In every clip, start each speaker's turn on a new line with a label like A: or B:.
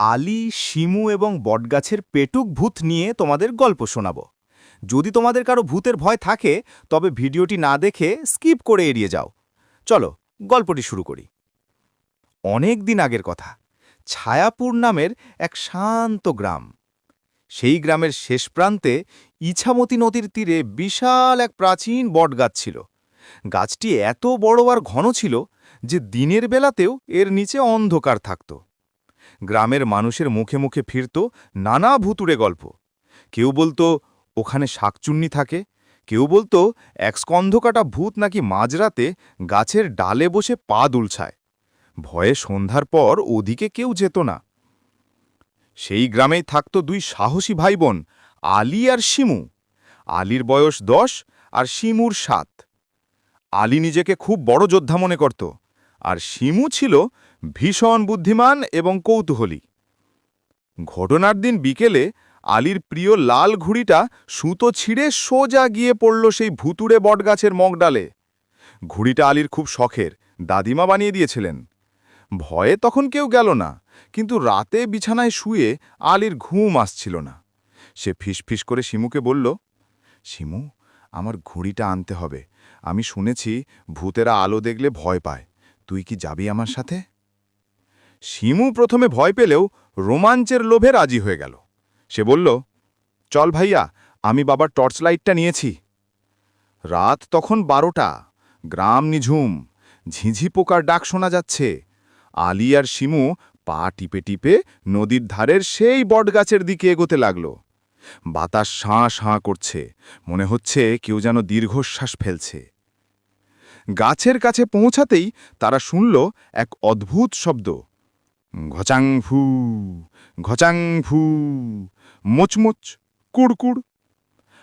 A: আলী, শিমু এবং বটগাছের পেটুক ভূত নিয়ে তোমাদের গল্প শোনাব। যদি তোমাদের কারও ভূতের ভয় থাকে, তবে ভিডিওটি না দেখে স্কিপ করে এড়িয়ে যাও। চলো, গল্পটি শুরু করি। অনেক দিন আগের কথা, ছায়াপুর নামের এক শান্ত গ্রাম। সেই গ্রামের শেষ প্রান্তে ইছামতি নদীর তীরে বিশাল এক প্রাচীন বটগাছ ছিল। গাছটি এত বড় আর ঘন ছিল যে দিনের বেলাতেও এর নিচে অন্ধকার থাকত। গ্রামের মানুষের মুখে মুখে ফিরত নানা ভুতুড়ে গল্প। কেউ বলতো, ওখানে শাকচুন্নি থাকে। কেউ বলতো, এক স্কন্ধকাটা ভূত নাকি মাঝরাতে গাছের ডালে বসে পা দুলছায়। ভয়ে সন্ধ্যার পর ওদিকে কেউ যেত না। সেই গ্রামেই থাকত দুই সাহসী ভাইবোন, আলী আর শিমু। আলীর বয়স দশ আর শিমুর সাত। আলী নিজেকে খুব বড় যোদ্ধা মনে করত। আর শিমু ছিল ভীষণ বুদ্ধিমান এবং কৌতূহলী। ঘটনার দিন বিকেলে আলীর প্রিয় লাল ঘুড়িটা সুতো ছিঁড়ে সোজা গিয়ে পড়ল সেই ভুতুড়ে বটগাছের মগডালে। ঘুড়িটা আলীর খুব শখের, দাদিমা বানিয়ে দিয়েছিলেন। ভয়ে তখন কেউ গেল না, কিন্তু রাতে বিছানায় শুয়ে আলীর ঘুম আসছিল না। সে ফিসফিস করে শিমুকে বলল, শিমু, আমার ঘুড়িটা আনতে হবে। আমি শুনেছি ভূতেরা আলো দেখলে ভয় পায়। তুই কি যাবি আমার সাথে? শিমু প্রথমে ভয় পেলেও রোমাঞ্চের লোভে রাজি হয়ে গেল। সে বলল, চল ভাইয়া, আমি বাবার টর্চ লাইটটা নিয়েছি। রাত তখন বারোটা। গ্রাম নিঝুম। ঝিঝি পোকার ডাক শোনা যাচ্ছে। আলী আর শিমু পা টিপে টিপে নদীর ধারের সেই বটগাছের দিকে এগোতে লাগল। বাতাস শাঁ শাঁ করছে। মনে হচ্ছে কেউ যেন দীর্ঘশ্বাস ফেলছে। গাছের কাছে পৌঁছাতেই তারা শুনল এক অদ্ভুত শব্দ। ঘচাং ফু ঘচাং ফু মোচমোচ, কুড়কুড়।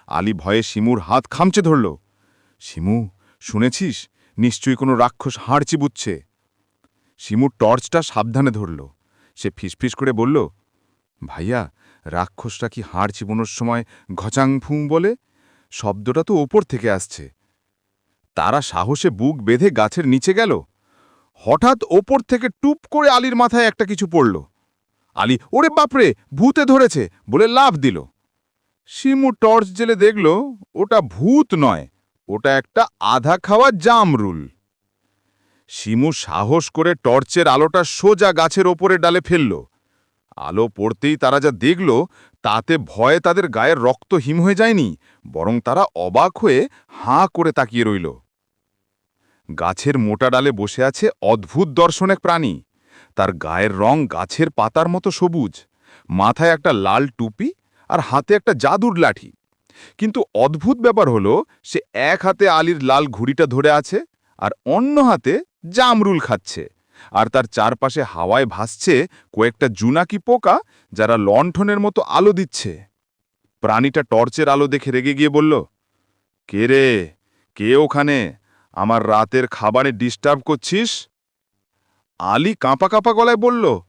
A: আলী ভয়ে শিমুর হাত খামচে ধরল। শিমু, শুনেছিস? নিশ্চয়ই কোনো রাক্ষস হাড় চিবুচ্ছে। শিমুর টর্চটা সাবধানে ধরল। সে ফিসফিস করে বলল, ভাইয়া রাক্ষসটা কি হাড় চিবোনোর সময় ঘচাং ফুঁ বলে? শব্দটা তো ওপর থেকে আসছে। তারা সাহসে বুক বেঁধে গাছের নিচে গেল। হঠাৎ ওপর থেকে টুপ করে আলীর মাথায় একটা কিছু পড়ল। আলী, ওরে বাপরে, ভূতে ধরেছে! বলে লাভ দিল। শিমু টর্চ জেলে দেখল, ওটা ভূত নয়, ওটা একটা আধা খাওয়া জামরুল। শিমু সাহস করে টর্চের আলোটা সোজা গাছের ওপরে ডালে ফেলল। আলো পড়তেই তারা যা দেখল, তাতে ভয়ে তাদের গায়ের রক্ত হিম হয়ে যায়নি, বরং তারা অবাক হয়ে হাঁ করে তাকিয়ে রইল। গাছের মোটা ডালে বসে আছে অদ্ভুত দর্শন এক প্রাণী। তার গায়ের রং গাছের পাতার মতো সবুজ। মাথায় একটা লাল টুপি আর হাতে একটা জাদুর লাঠি। কিন্তু অদ্ভুত ব্যাপার হলো, সে এক হাতে আলীর লাল ঘুড়িটা ধরে আছে আর অন্য হাতে জামরুল খাচ্ছে। আর তার চারপাশে হাওয়ায় ভাসছে কয়েকটা জুনাকি পোকা যারা লণ্ঠনের মতো আলো দিচ্ছে। প্রাণীটা টর্চের আলো দেখে রেগে গিয়ে বলল, কে রে? কে ওখানে? আমার রাতের খাবারে ডিস্টার্ব করছিস? আলী কাঁপা কাঁপা গলায় বলল,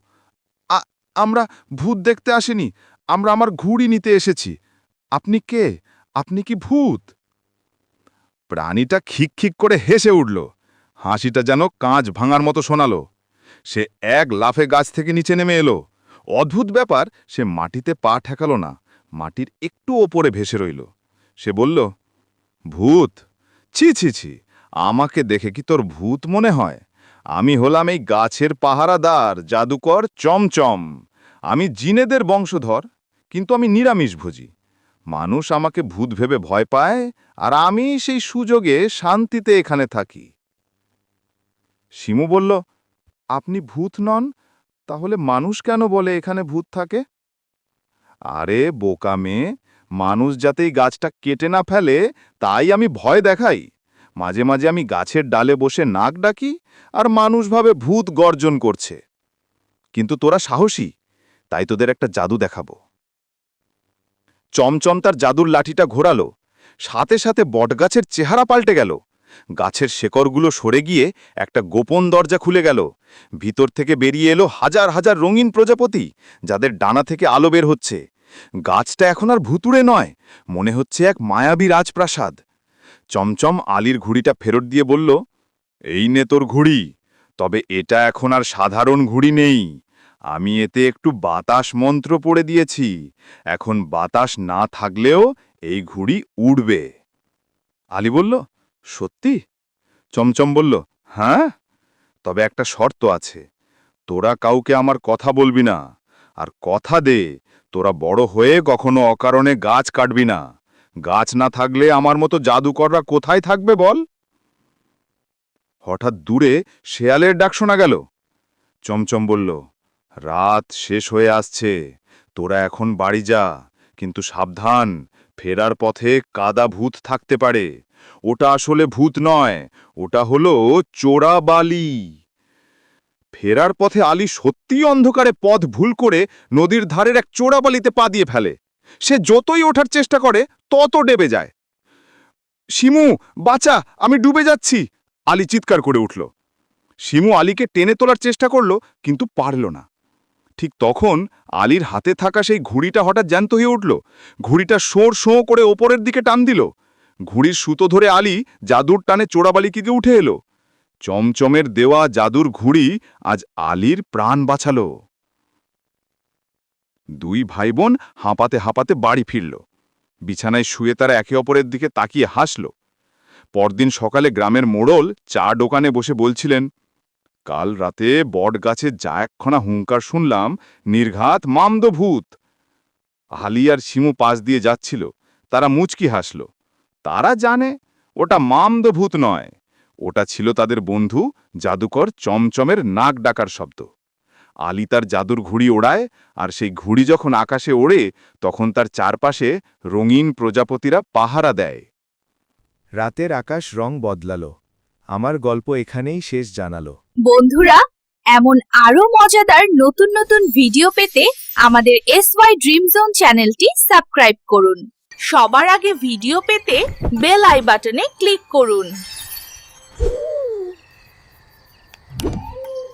A: "আ- আমরা ভূত দেখতে আসিনি, আমরা আমার ঘুড়ি নিতে এসেছি। আপনি কে? আপনি কি ভূত? প্রাণীটা খিক খিক করে হেসে উঠল। হাসিটা যেন কাঁচ ভাঙার মতো শোনালো। সে এক লাফে গাছ থেকে নিচে নেমে এলো। অদ্ভুত ব্যাপার, সে মাটিতে পা ঠেকালো না, মাটির একটু ওপরে ভেসে রইল। সে বলল, ভূত! ছি ছি ছি! আমাকে দেখে কি তোর ভূত মনে হয়? আমি হলাম এই গাছের পাহারাদার, জাদুকর চমচম। আমি জিনেদের বংশধর, কিন্তু আমি নিরামিষভোজী মানুষ আমাকে ভূত ভেবে ভয় পায়, আর আমি সেই সুযোগে শান্তিতে এখানে থাকি। শিমু বলল, আপনি ভূত নন, তাহলে মানুষ কেন বলে এখানে ভূত থাকে? আরে, বোকা মেয়ে, মানুষ যাতে এই গাছটা কেটে না ফেলে, তাই আমি ভয় দেখাই। মাঝে মাঝে আমি গাছের ডালে বসে নাক ডাকি আর মানুষভাবে ভূত গর্জন করছে। কিন্তু তোরা সাহসী, তাই তোদের একটা জাদু দেখাবো। চমচম তার জাদুর লাঠিটা ঘোরালো, সাথে সাথে বটগাছের চেহারা পাল্টে গেল, গাছের শেকড়গুলো সরে গিয়ে একটা গোপন দরজা খুলে গেল, ভিতর থেকে বেরিয়ে এলো হাজার হাজার রঙিন প্রজাপতি, যাদের ডানা থেকে আলো বের হচ্ছে। গাছটা এখন আর ভুতুড়ে নয়, মনে হচ্ছে এক মায়াবী রাজপ্রাসাদ। চমচম আলীর ঘুড়িটা ফেরত দিয়ে বলল, এই নে তোর ঘুড়ি, তবে এটা এখন আর সাধারণ ঘুড়ি নেই। আমি এতে একটু বাতাস মন্ত্র পড়ে দিয়েছি। এখন বাতাস না থাকলেও এই ঘুড়ি উড়বে। আলী বলল, সত্যি? চমচম বলল হ্যাঁ তবে একটা শর্ত আছে। তোরা কাউকে আমার কথা বলবি না, আর কথা দে, তোরা বড় হয়ে কখনো অকারণে গাছ কাটবি না। গাছ না থাকলে আমার মতো জাদুকররা কোথায় থাকবে বল? হঠাৎ দূরে শেয়ালের ডাক শোনা গেল। চমচম বলল, রাত শেষ হয়ে আসছে। তোরা এখন বাড়ি যা, কিন্তু সাবধান, ফেরার পথে কাদা ভূত থাকতে পারে। ওটা আসলে ভূত নয়, ওটা হলো চোরা বালি। ফেরার পথে আলী সত্যিই অন্ধকারে পথ ভুল করে নদীর ধারের এক চোরাবালিতে পা দিয়ে ফেলে। সে যতই ওঠার চেষ্টা করে, তত ডেবে যায়। শিমু, বাঁচা, আমি ডুবে যাচ্ছি। আলী চিৎকার করে উঠল। শিমু আলীকে টেনে তোলার চেষ্টা করল, কিন্তু পারল না। ঠিক তখন আলীর হাতে থাকা সেই ঘুড়িটা হঠাৎ জ্যান্ত হয়ে উঠল। ঘুড়িটা শোঁর শোঁ করে ওপরের দিকে টান দিল। ঘুড়ির সুতো ধরে আলী জাদুর টানে চোরাবালিকিকে উঠে এলো। চমচমের দেওয়া জাদুর ঘুড়ি আজ আলীর প্রাণ বাঁচালো। দুই ভাই বোন হাঁপাতে হাঁপাতে বাড়ি ফিরল। বিছানায় শুয়ে তারা একে অপরের দিকে তাকিয়ে হাসল। পরদিন সকালে গ্রামের মোড়ল চা দোকানে বসে বলছিলেন, কাল রাতে বট গাছে যা একখানা হুঙ্কার শুনলাম, নির্ঘাত মামদভূত। আলি আর শিমু পাশ দিয়ে যাচ্ছিল, তারা মুচকি হাসল। তারা জানে, ওটা মামদভূত নয়। ওটা ছিল তাদের বন্ধু, জাদুকর চমচমের নাক ডাকার শব্দ। আলী তার জাদুর ঘুড়ি ওড়ায় আর সেই ঘুড়ি যখন আকাশে ওড়ে তখন তার চারপাশে রঙিন প্রজাপতিরা পাহারা দেয়।
B: রাতের আকাশ রং বদলালো। আমার গল্প এখানেই শেষ জানালো।
C: বন্ধুরা এমন আরও মজাদার নতুন নতুন ভিডিও পেতে আমাদের এস ওয়াই ড্রিম জোন চ্যানেলটি সাবস্ক্রাইব করুন। সবার আগে ভিডিও পেতে বেল আই বাটনে ক্লিক করুন।